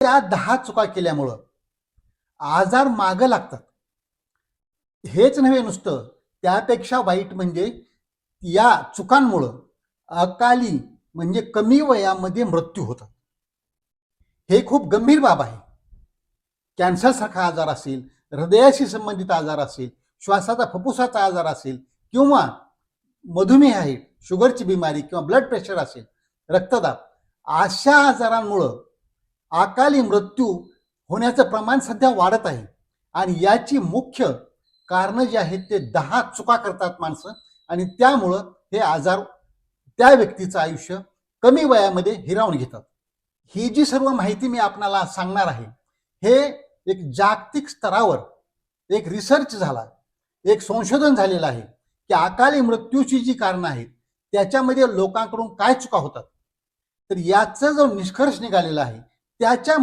त्या दहा चुका केल्यामुळं आजार मागं लागतात. हेच नव्हे नुसतं त्यापेक्षा वाईट म्हणजे या चुकांमुळं अकाली म्हणजे कमी वयामध्ये मृत्यू होतात. हे खूप गंभीर बाब आहे. कॅन्सरसारखा आजार असेल हृदयाशी संबंधित आजार असेल श्वासाचा फुफ्फुसाचा आजार असेल किंवा मधुमेह आहे शुगरची बिमारी किंवा ब्लड प्रेशर असेल रक्तदाब अशा आजारांमुळं अकाली मृत्यू होण्याचं प्रमाण सध्या वाढत आहे. आणि याची मुख्य कारणं जी आहेत ते दहा चुका करतात माणसं. आणि त्यामुळं हे आजार त्या व्यक्तीचं आयुष्य कमी वयामध्ये हिरावून घेतात. ही जी सर्व माहिती मी आपणाला सांगणार आहे हे एक जागतिक स्तरावर एक रिसर्च झाला एक संशोधन झालेलं आहे की अकाली मृत्यूची जी कारणं आहेत त्याच्यामध्ये लोकांकडून काय चुका होतात. तर याचा जो निष्कर्ष निघालेला आहे त्याच्यामध्ये